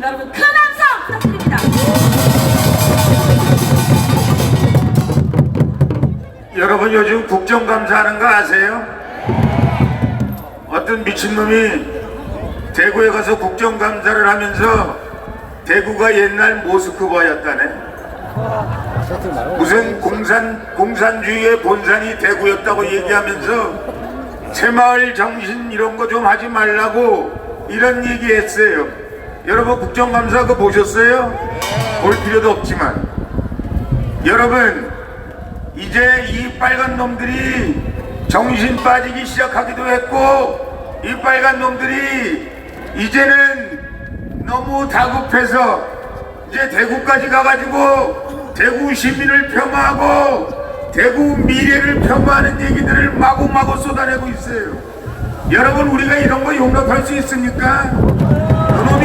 국민의힘 여러분 큰 함성 부탁드립니다. 여러분 요즘 국정감사하는 거 아세요? 어떤 미친놈이 대구에 가서 국정감사를 하면서 대구가 옛날 모스크바였다네. 무슨 공산 공산주의의 본산이 대구였다고 얘기하면서 새마을 정신 이런 거 좀 하지 말라고 이런 얘기했어요. 여러분 국정감사 그거 보셨어요? 볼 필요도 없지만 여러분 이제 이 빨간 놈들이 정신 빠지기 시작하기도 했고 이 빨간 놈들이 이제는 너무 다급해서 이제 대구까지 가가지고 대구 시민을 폄하하고 대구 미래를 폄하하는 얘기들을 마구마구 쏟아내고 있어요. 여러분 우리가 이런 거 용납할 수 있습니까?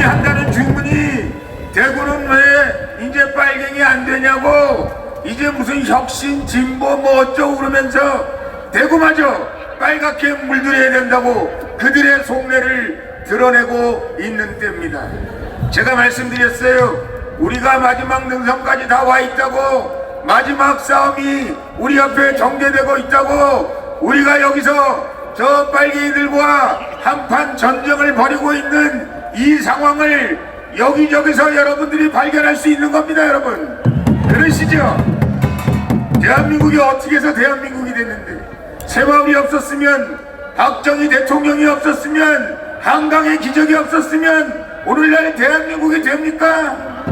한다는 주문이 대구는 왜 이제 빨갱이 안 되냐고 이제 무슨 혁신 진보 뭐 어쩌고 그러면서 대구마저 빨갛게 물들여야 된다고 그들의 속내를 드러내고 있는 때입니다. 제가 말씀드렸어요. 우리가 마지막 능선까지 다 와 있다고 마지막 싸움이 우리 앞에 전개되고 있다고 우리가 여기서 저 빨갱이들과 한판 전쟁을 벌이고 있는 이 상황을 여기저기서 여러분들이 발견할 수 있는 겁니다 여러분 그러시죠? 대한민국이 어떻게 해서 대한민국이 됐는데 새마을이 없었으면 박정희 대통령이 없었으면 한강의 기적이 없었으면 오늘날 대한민국이 됩니까?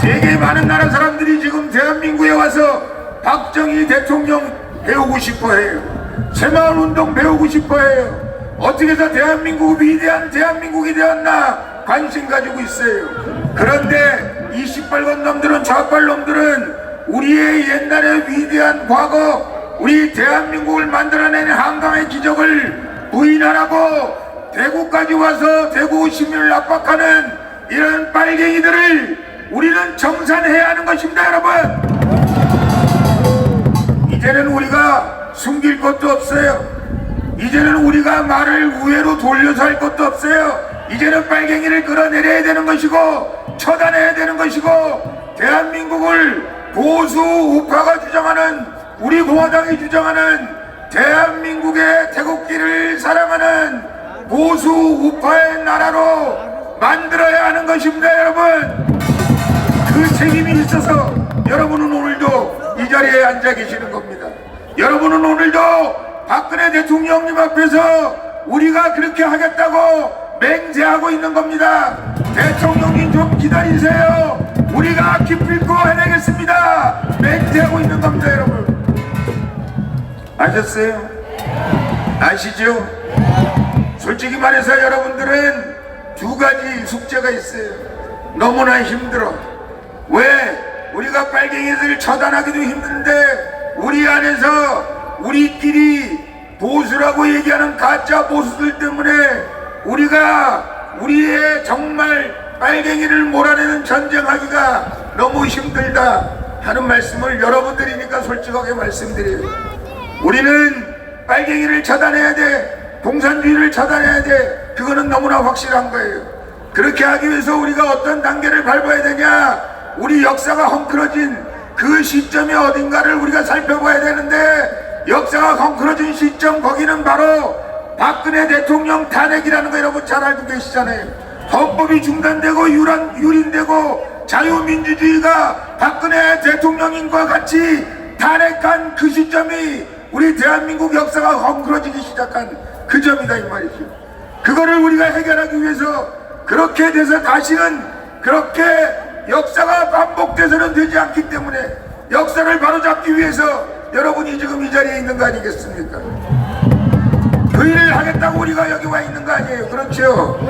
세계 많은 나라 사람들이 지금 대한민국에 와서 박정희 대통령 배우고 싶어 해요. 새마을 운동 배우고 싶어 해요. 어떻게 해서 대한민국 위대한 대한민국이 되었나 관심 가지고 있어요. 그런데 이 시뻘건 놈들은 좌빨 놈들은 우리의 옛날의 위대한 과거, 우리 대한민국을 만들어낸 한강의 기적을 부인하라고 대구까지 와서 대구 시민을 압박하는 이런 빨갱이들을 우리는 정산해야 하는 것입니다, 여러분. 이제는 우리가 숨길 것도 없어요. 이제는 우리가 말을 우회로 돌려서 할 것도 없어요. 이제는 빨갱이를 끌어내려야 되는 것이고 처단해야 되는 것이고 대한민국을 보수 우파가 주장하는 우리 공화당이 주장하는 대한민국의 태국기를 사랑하는 보수 우파의 나라로 만들어야 하는 것입니다, 여러분. 그 책임이 있어서 여러분은 오늘도 이 자리에 앉아 계시는 겁니다. 여러분은 오늘도 박근혜 대통령님 앞에서 우리가 그렇게 하겠다고 맹세하고 있는 겁니다. 대통령님 좀 기다리세요. 우리가 기필코 해내겠습니다. 맹세하고 있는 겁니다, 여러분. 아셨어요? 아시죠? 솔직히 말해서 여러분들은 두 가지 숙제가 있어요. 너무나 힘들어. 왜? 우리가 빨갱이들을 처단하기도 힘든데 우리 안에서 우리끼리 보수라고 얘기하는 가짜 보수들 때문에 우리가 우리의 정말 빨갱이를 몰아내는 전쟁하기가 너무 힘들다 하는 말씀을 여러분들이니까 솔직하게 말씀드려요. 우리는 빨갱이를 처단해야 돼. 공산주의를 처단해야 돼. 그거는 너무나 확실한 거예요. 그렇게 하기 위해서 우리가 어떤 단계를 밟아야 되냐? 우리 역사가 헝클어진 그 시점이 어딘가를 우리가 살펴봐야 되는데 역사가 헝클어진 시점 거기는 바로 박근혜 대통령 탄핵이라는 거 여러분 잘 알고 계시잖아요. 헌법이 중단되고 유란, 유린되고 자유민주주의가 박근혜 대통령님과 같이 탄핵한 그 시점이 우리 대한민국 역사가 헝클어지기 시작한 그 점이다 이 말이죠. 그거를 우리가 해결하기 위해서 그렇게 돼서 다시는 그렇게 역사가 반복돼서는 되지 않기 때문에 역사를 바로잡기 위해서 여러분이 지금 이 자리에 있는 거 아니겠습니까? 그 일을 하겠다고 우리가 여기 와 있는 거 아니에요. 그렇죠?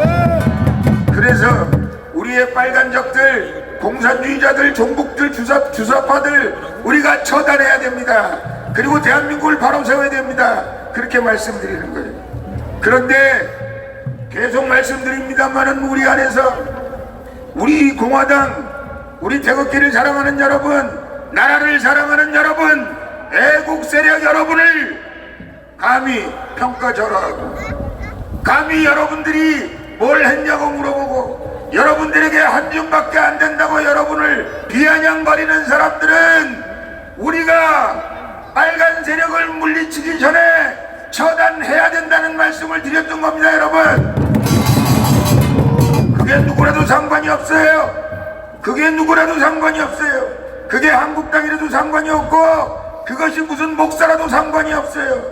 그래서 우리의 빨간적들, 공산주의자들, 종북들, 주사, 주사파들 우리가 처단해야 됩니다. 그리고 대한민국을 바로 세워야 됩니다. 그렇게 말씀드리는 거예요. 그런데 계속 말씀드립니다만은 우리 안에서 우리 공화당, 우리 태극기를 사랑하는 여러분, 나라를 사랑하는 여러분, 애국 세력 여러분을 감히 평가절하하고 감히 여러분들이 뭘 했냐고 물어보고 여러분들에게 한 줌밖에 안 된다고 여러분을 비아냥거리는 사람들은 우리가 빨간 세력을 물리치기 전에 처단해야 된다는 말씀을 드렸던 겁니다 여러분. 그게 누구라도 상관이 없어요. 그게 누구라도 상관이 없어요. 그게 한국당이라도 상관이 없고 그것이 무슨 목사라도 상관이 없어요.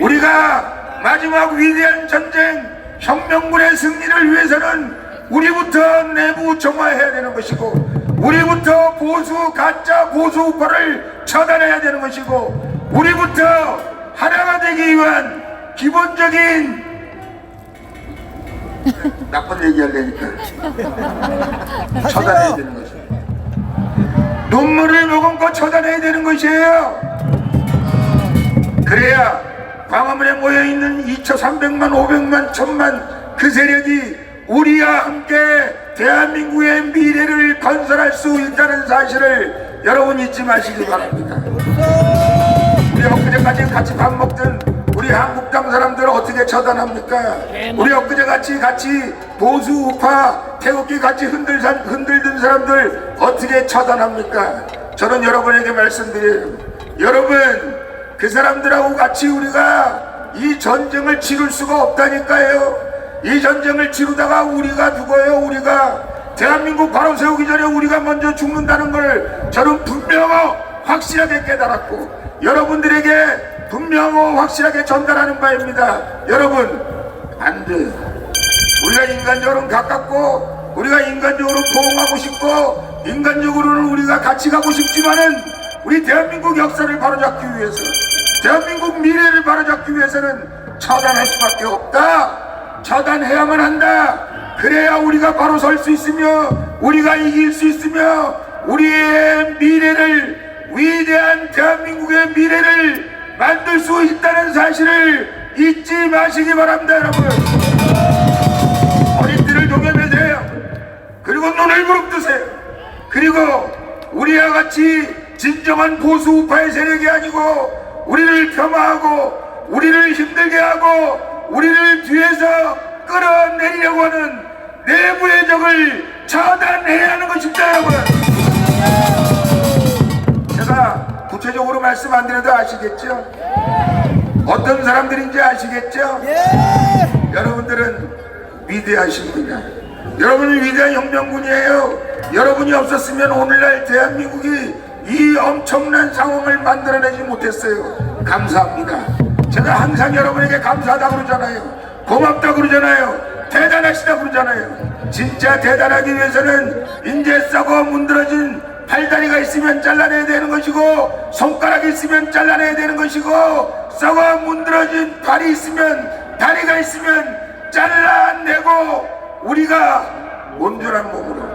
우리가 마지막 위대한 전쟁 혁명군의 승리를 위해서는 우리부터 내부 정화해야 되는 것이고 우리부터 보수 가짜 보수 우파를 처단해야 되는 것이고 우리부터 하나가 되기 위한 기본적인 나쁜 얘기 하려니까 처단해야 되는 것이 눈물을 머금고 처단해야 되는 것이에요 그래야 광화문에 모여있는 2,300만 500만 1000만 그 세력이 우리와 함께 대한민국의 미래를 건설할 수 있다는 사실을 여러분 잊지 마시기 바랍니다 우리 엊그제까지 같이 밥 먹던 우리 한국당 사람들을 어떻게 처단합니까? 우리 엊그제 같이 같이 보수 우파 태극기 같이 흔들, 흔들던 사람들 어떻게 처단합니까? 저는 여러분에게 말씀드려요. 여러분 그 사람들하고 같이 우리가 이 전쟁을 치를 수가 없다니까요. 이 전쟁을 치르다가 우리가 죽어요. 우리가 대한민국 바로 세우기 전에 우리가 먼저 죽는다는 걸 저는 분명하고 확실하게 깨달았고 여러분들에게 분명하고 확실하게 전달하는 바입니다. 여러분 안 돼. 우리가 인간적으로는 가깝고 우리가 인간적으로 포옹하고 싶고 인간적으로는 우리가 같이 가고 싶지만은 우리 대한민국 역사를 바로잡기 위해서 대한민국 미래를 바로잡기 위해서는 처단할 수밖에 없다. 처단해야만 한다. 그래야 우리가 바로 설 수 있으며 우리가 이길 수 있으며 우리의 미래를 위대한 대한민국의 미래를 만들 수 있다는 사실을 잊지 마시기 바랍니다 여러분 어린이들을 동요매세요 그리고 눈을 부릅뜨세요 그리고 우리와 같이 진정한 보수 우파의 세력이 아니고 우리를 폄하하고 우리를 힘들게 하고 우리를 뒤에서 끌어내리려고 하는 내부의 적을 처단해야 하는 것입니다 여러분 제가 구체적으로 말씀 안 드려도 아시겠죠? 어떤 사람들인지 아시겠죠? 여러분들은 위대하십니다. 여러분은 위대한 혁명군이에요. 여러분이 없었으면 오늘날 대한민국이 이 엄청난 상황을 만들어내지 못했어요. 감사합니다. 제가 항상 여러분에게 감사하다 그러잖아요. 고맙다 그러잖아요. 대단하시다 그러잖아요. 진짜 대단하기 위해서는 인제 썩어 문드러진 팔다리가 있으면 잘라내야 되는 것이고 손가락이 있으면 잘라내야 되는 것이고 썩어 문드러진 발이 있으면 다리가 있으면 잘라내고 우리가 온전한 몸으로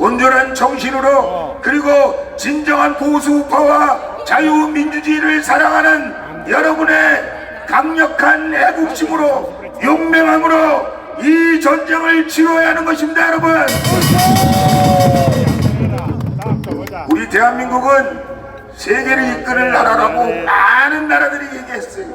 온전한 정신으로 그리고 진정한 보수우파와 자유민주주의를 사랑하는 여러분의 강력한 애국심으로 용맹함으로 이 전쟁을 치러야 하는 것입니다 여러분 우리 대한민국은 세계를 이끄는 나라라고 많은 나라들이 얘기했어요.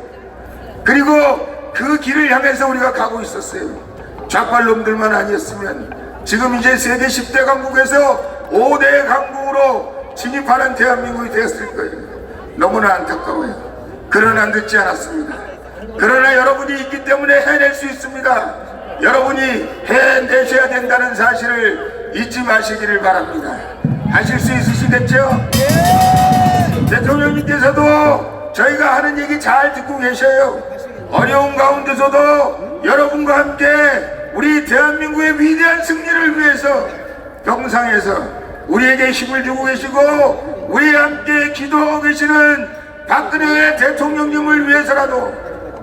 그리고 그 길을 향해서 우리가 가고 있었어요. 좌빨놈들만 아니었으면 지금 이제 세계 10대 강국에서 5대 강국으로 진입하는 대한민국이 되었을 거예요. 너무나 안타까워요. 그러나 늦지 않았습니다. 그러나 여러분이 있기 때문에 해낼 수 있습니다. 여러분이 해내셔야 된다는 사실을 잊지 마시기를 바랍니다. 하실 수 있으시겠죠? 대통령님께서도 저희가 하는 얘기 잘 듣고 계셔요. 어려운 가운데서도 여러분과 함께 우리 대한민국의 위대한 승리를 위해서 병상에서 우리에게 힘을 주고 계시고 우리와 함께 기도하고 계시는 박근혜 대통령님을 위해서라도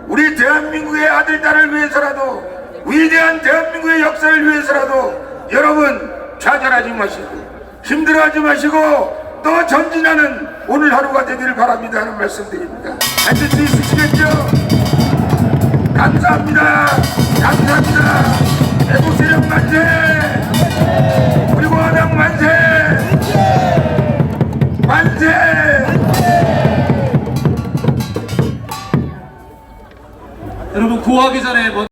우리 대한민국의 아들 딸을 위해서라도 위대한 대한민국의 역사를 위해서라도 여러분 좌절하지 마시고 힘들어하지 마시고 또 전진하는 오늘 하루가 되기를 바랍니다 하는 말씀드립니다. 하실 수 있으시겠죠? 감사합니다. 감사합니다. 애국세력 만세. 불고하당 만세. 만세. 여러분 구하기 전에